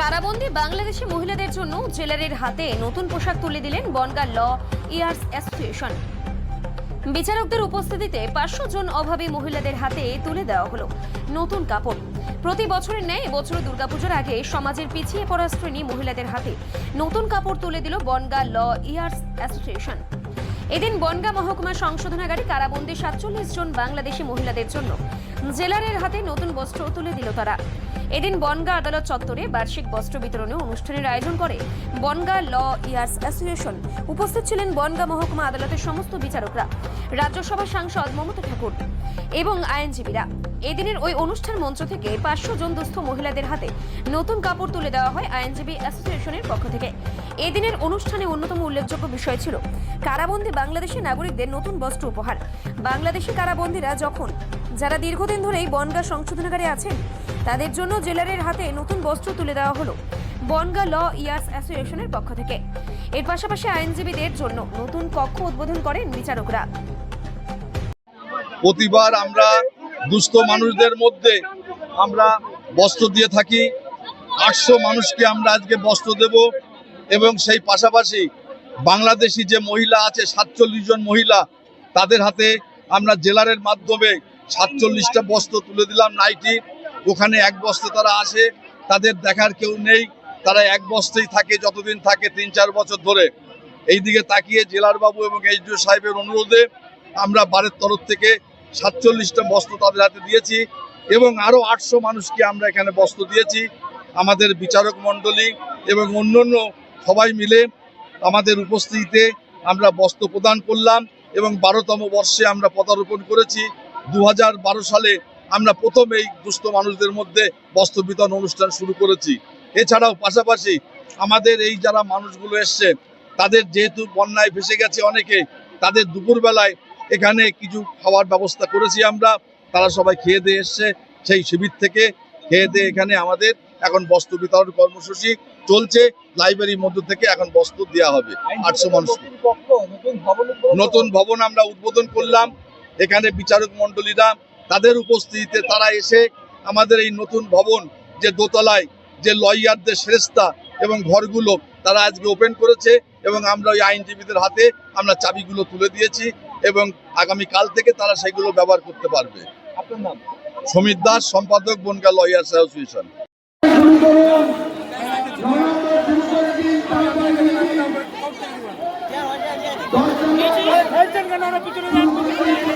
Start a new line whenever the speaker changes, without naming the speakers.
কারাবন্দী বাংলাদেশি মহিলাদের জন্য জেলারের হাতে নতুন পোশাক তুলে দিলেন বনগাঁ ল ইয়ার্স অ্যাসোসিয়েশন। বিচারকদের উপস্থিতিতে পাঁচশো জন অভাবী মহিলাদের হাতে তুলে দেওয়া হলো নতুন কাপড়। প্রতি বছরের ন্যায় এবছর দুর্গাপুজোর আগে সমাজের পিছিয়ে পড়া শ্রেণি মহিলাদের হাতে নতুন কাপড় তুলে দিল বনগাঁ ল ইয়ার্স অ্যাসোসিয়েশন। এদিন বনগাঁ মহকুমা সংশোধনাগারে কারাবন্দী সাতচল্লিশ জন বাংলাদেশি মহিলাদের জন্য জেলারের হাতে নতুন বস্ত্র তুলে দিল তারা। এদিন বনগাঁ আদালত চত্বরে বার্ষিক বস্ত্র বিতরণে অনুষ্ঠানের আয়োজন করে বনগাঁ ল ইয়ার্স অ্যাসোসিয়েশন। উপস্থিত ছিলেন বনগাঁ মহকুমা আদালতের সমস্ত বিচারকরা, রাজ্যসভা সাংসদ মমতা ঠাকুর এবং আইনজীবীরা। এদিনের ওই অনুষ্ঠান মঞ্চ থেকে পাঁচশো জন দুস্থ মহিলাদের হাতে নতুন কাপড় তুলে দেওয়া হয় আইনজীবী অ্যাসোসিয়েশনের পক্ষ থেকে। এদিনের অনুষ্ঠানে অন্যতম উল্লেখযোগ্য বিষয় ছিল কারাবন্দী বাংলাদেশি নাগরিকদের নতুন বস্ত্র উপহার। বাংলাদেশি কারাবন্দীরা যখন যারা দীর্ঘদিন ধরেই বনগাঁ সংশোধনাগারে আছেন, তাদের জন্য জেলারের হাতে নতুন বস্ত্র তুলে দেওয়া হলো বনগাঁ ল ইয়ার্স অ্যাসোসিয়েশনের পক্ষ থেকে। এর পাশাপাশি আইনজীবীদের জন্য নতুন কক্ষ উদ্বোধন করেন বিচারকরা।
প্রতিবার আমরা দুস্থ মানুষদের মধ্যে আমরা বস্ত্র দিয়ে থাকি। আটশো মানুষকে আমরা আজকে বস্ত্র দেব এবং সেই পাশাপাশি বাংলাদেশি যে মহিলা আছে, সাতচল্লিশ জন মহিলা, তাদের হাতে আমরা জেলারের মাধ্যমে সাতচল্লিশটা বস্ত্র তুলে দিলাম নাইটি ওখানে এক বস্ত্রে তারা আসে, তাদের দেখার কেউ নেই। তারা এক বস্ত্রেই থাকে, যতদিন থাকে তিন চার বছর ধরে। এই দিকে তাকিয়ে জেলার বাবু এবং এইচডিও সাহেবের অনুরোধে আমরা বারের তরফ থেকে সাতচল্লিশটা বস্ত্র তাদের হাতে দিয়েছি এবং আরও আটশো মানুষকে আমরা এখানে বস্ত্র দিয়েছি। আমাদের বিচারক মণ্ডলী এবং অন্যান্য সবাই মিলে আমাদের উপস্থিতিতে আমরা বস্ত্র প্রদান করলাম এবং বারোতম বর্ষে আমরা পদারোপণ করেছি। দু হাজার বারো সালে আমরা প্রথম এই দুস্থ মানুষদের মধ্যে বস্ত্র বিতরণ অনুষ্ঠান শুরু করেছি। এছাড়াও পাশাপাশি আমাদের এই যারা মানুষগুলো এসছে তাদের যেহেতু বন্যায় ভেসে গেছে অনেকে তাদের দুপুরবেলায় এখানে কিছু খাওয়ার ব্যবস্থা করেছি আমরা। তারা সবাই খেয়ে দিয়ে এসছে সেই শিবির থেকে খেয়ে দিয়ে এখানে আমাদের এখন বস্ত্র বিতরণ কর্মসূচি চলছে। লাইব্রেরির মধ্য থেকে এখন বস্ত্র দেওয়া হবে। আটশো মানুষকে। নতুন ভবন আমরা উদ্বোধন করলাম। এখানে বিচারক মণ্ডলীরা তাদের উপস্থিতিতে তারা এসে আমাদের এই নতুন ভবন যে দোতলায় যে লয়ারদের শ্রেষ্ঠা এবং ঘরগুলো তারা আজকে ওপেন করেছে এবং আমরা ওই আইনজীবীদের হাতে আমরা চাবিগুলো তুলে দিয়েছি এবং আগামী কাল থেকে তারা সেগুলো ব্যবহার করতে পারবে।
আপনার নাম?
সমীর দাস সম্পাদক বনগা লয়ার্স অ্যাসোসিয়েশন।
কেন ওরা পিছনে যান, পিছনে।